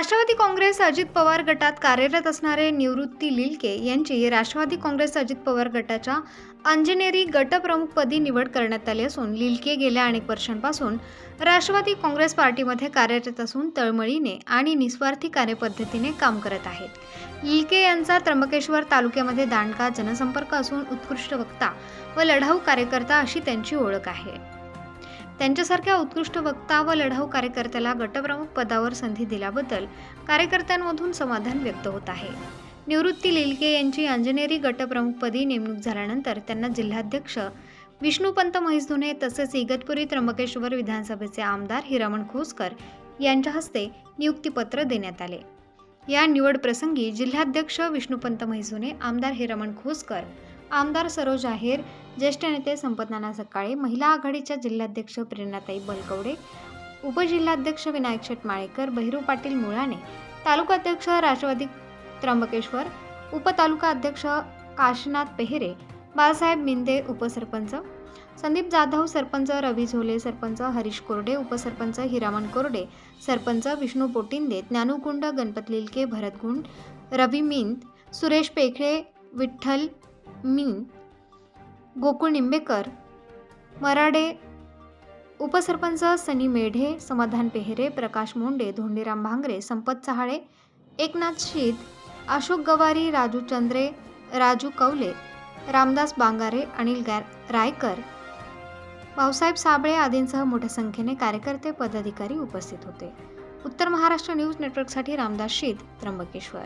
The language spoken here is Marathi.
राष्ट्रवादी काँग्रेस अजित पवार गटात कार्यरत असणारे निवृत्ती लिलके यांची राष्ट्रवादी काँग्रेस अजित पवार गटाच्या अंजनेरी गटप्रमुखपदी निवड करण्यात आली असून लिलके गेल्या अनेक वर्षांपासून राष्ट्रवादी काँग्रेस पार्टीमध्ये कार्यरत असून तळमळीने आणि निस्वार्थी कार्यपद्धतीने काम करत आहेत. लिलके यांचा त्र्यंबकेश्वर तालुक्यामध्ये दांडका जनसंपर्क असून उत्कृष्ट वक्ता व लढाऊ कार्यकर्ता अशी त्यांची ओळख आहे. त्यांच्यासारख्या उत्कृष्ट वक्ता व लढाऊ कार्यकर्त्याला गटप्रमुख पदावर संधी दिल्याबद्दल कार्यकर्त्यांमधून समाधान व्यक्त होत आहे. निवृत्ती लिलके यांची अंजनेरी गटप्रमुखपदी नेमणूक झाल्यानंतर त्यांना जिल्हाध्यक्ष विष्णुपंत म्हैसधुने तसेच इगतपुरी त्र्यंबकेश्वर विधानसभेचे आमदार हिरामण खोसकर यांच्या हस्ते नियुक्तीपत्र देण्यात आले. या निवड प्रसंगी जिल्हाध्यक्ष विष्णुपंत म्हैसुने आमदार हिरामण खोसकर आमदार सरोज आहेर ज्येष्ठ नेते संपतनाना सकाळे महिला आघाडीच्या जिल्हाध्यक्ष प्रेरणाताई बलकवडे उपजिल्हाध्यक्ष विनायक शेटमाळेकर बहिरू पाटील मुळाणे तालुकाध्यक्ष राष्ट्रवादी त्र्यंबकेश्वर उपतालुका अध्यक्ष काशीनाथ पेहरे बाळासाहेब मिंदे उपसरपंच संदीप जाधव सरपंच रवी झोले सरपंच हरीश कोरडे उपसरपंच हिरामण कोरडे सरपंच विष्णू पोटिंदे ज्ञानुकुंड गणपत लिलके भरत गुंड रवी मिंद सुरेश पेखळे विठ्ठल मी गोकुळ निंबेकर मराडे उपसरपंच सनी मेढे समाधान पेहरे प्रकाश मुंडे धोंडीराम भांगरे संपत चहाळे एकनाथ शीत अशोक गवारी राजू चंद्रे राजू कवले रामदास बांगारे अनिल गार रायकर भाऊसाहेब साबळे आदींसह मोठ्या संख्येने कार्यकर्ते पदाधिकारी उपस्थित होते. उत्तर महाराष्ट्र न्यूज नेटवर्कसाठी रामदास शीत त्र्यंबकेश्वर.